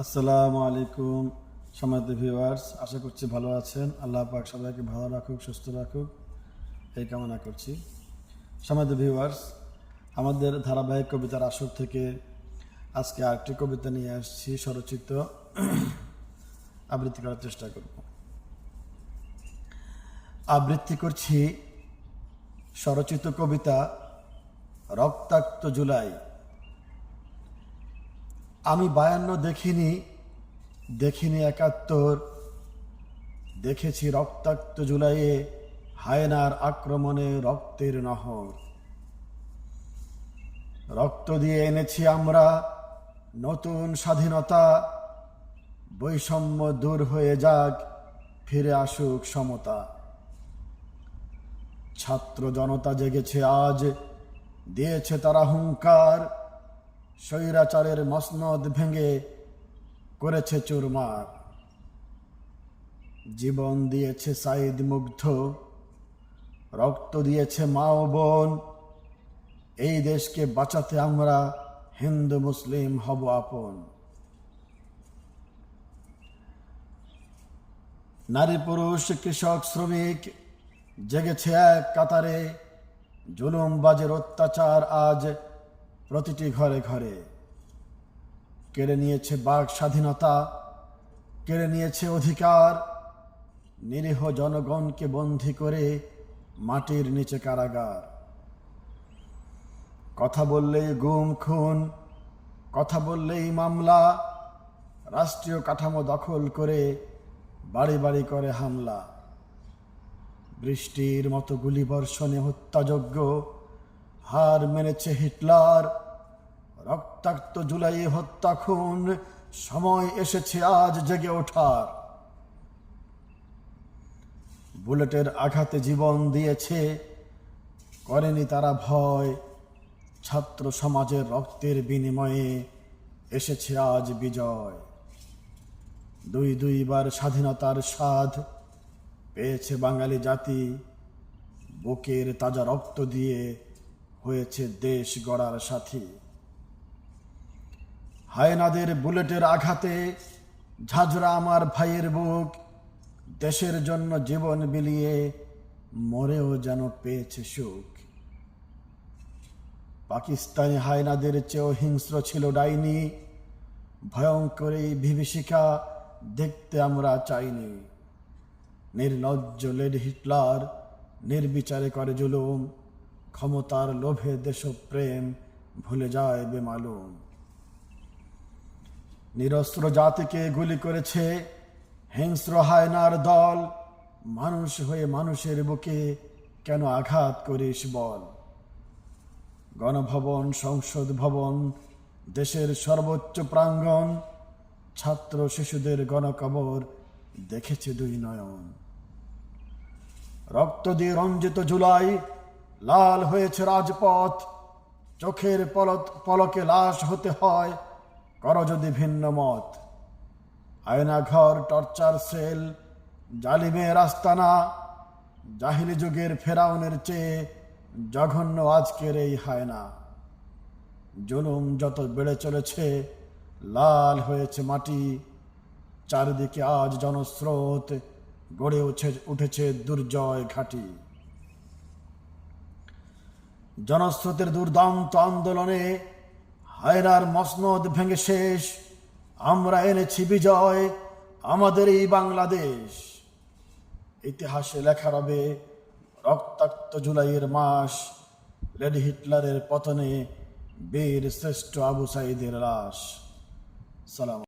আসসালামু আলাইকুম সমাজ ভিউয়ার্স আশা করছি ভালো আছেন। আল্লাহ পাক সবাইকে ভালো রাখুক, সুস্থ রাখুক। এই কামনা করছি। সমাজ ভিউয়ার্স আমাদের ধারাবাহিক কবিতার আসর থেকে আজকে আরেকটি কবিতা নিয়ে আসছি, স্বরচিত আবৃত্তি করার চেষ্টা করব। আবৃত্তি করছি স্বরচিত কবিতা, রক্তাক্ত জুলাই। আমি বায়ান্ন দেখিনি দেখিনি একাত্তর। দেখেছি রক্তাক্ত জুলাইয়ে হায়নার আক্রমণে রক্তের নহর। রক্ত দিয়ে এনেছি আমরা নতুন স্বাধীনতা। বৈষম্য দূর হয়ে যাক, ফিরে আসুক সমতা। ছাত্র জনতা জেগেছে আজ, দিয়েছে তারা হুঙ্কার। স্বৈরাচারের মসনদ ভেঙে করেছে চুরমার। জীবন দিয়েছে সাইদ মুগ্ধ, রক্ত দিয়েছে মা ও বোন। এই দেশকে বাঁচাতে আমরা হিন্দু মুসলিম হব আপন। নারী পুরুষ, কৃষক, শ্রমিক, জেগেছে এক কাতারে। জুলুমবাজের অত্যাচার আজ প্রতিটি ঘরে ঘরে। কেড়ে নিয়েছে বাক স্বাধীনতা, কেড়ে নিয়েছে অধিকার। নিরীহ জনগণকে বন্দী করে মাটির নিচে কারাগার। কথা বললেই গুম, খুন। কথা বললেই মামলা। রাষ্ট্রীয় কাঠামো দখল করে বাড়ি বাড়ি করে হামলা। বৃষ্টির মতো গুলিবর্ষণে হত্যাযজ্ঞ। হার মেনেছে হিটলার। রক্তাক্ত জুলাই হত্যা খুন, সময় এসেছে আজ জেগে ওঠার। বুলেটের আঘাতে জীবন দিয়েছে, করেনি তারা ভয়। ছাত্র সমাজের রক্তের বিনিময়ে এসেছে আজ বিজয়। দুই দুইবার স্বাধীনতার স্বাদ পেয়েছে বাঙালি জাতি। বুকের তাজা রক্ত দিয়ে হয়েছে দেশ গড়ার সাথী। হায়নাদের বুলেটের আঘাতে ঝাঁঝরা আমার ভাইয়ের বুক। দেশের জন্য জীবন বিলিয়ে মরেও যেন পেয়েছে সুখ। পাকিস্তানি হায়নাদের চেয়েও হিংস্র ছিল ডাইনি। ভয়ঙ্কর এই বিভীষিকা দেখতে আমরা চাইনি। নির্লজ্জ লেড হিটলার নির্বিচারে করে জুলুম। ক্ষমতার লোভে দেশপ্রেম ভুলে যায় বেমালুম। নিরস্ত্র জাতিকে গুলি করেছে হিংস্র হায়নার দল। মানুষ হয়ে মানুষের বুকে কেন আঘাত করিস বল? গণভবন, সংসদ ভবন, দেশের সর্বোচ্চ প্রাঙ্গণ, ছাত্র শিশুদের গণকবর দেখেছে দুই নয়ন। রক্ত দিয়ে রঞ্জিত জুলাই, লাল হয়েছে রাজপথ, চোখের পলক পলকে লাশ হতে হয়। কর যদি ভিন্ন মত। আয়নাঘর, টর্চার সেল, জালিমের আস্তানা, জাহিলি যুগের ফেরাউনের চেয়ে জঘন্য আজকের এই হায়না। জুলুম যত বেড়ে চলেছে, লাল হয়েছে মাটি। চারিদিকে আজ জনস্রোত, গড়ে উঠে, উঠেছে দুর্জয় ঘাটি। জনস্রোতের দুর্দান্ত আন্দোলনে হায়নার মসনদ ভেঙে শেষ। আমরা এনেছি বিজয় আমাদের এই বাংলাদেশ। ইতিহাসে লেখা রবে, রক্তাক্ত জুলাইয়ের মাস, লেডি হিটলারের পতনে বীর শ্রেষ্ঠ আবু সাইদের লাশ। সালাম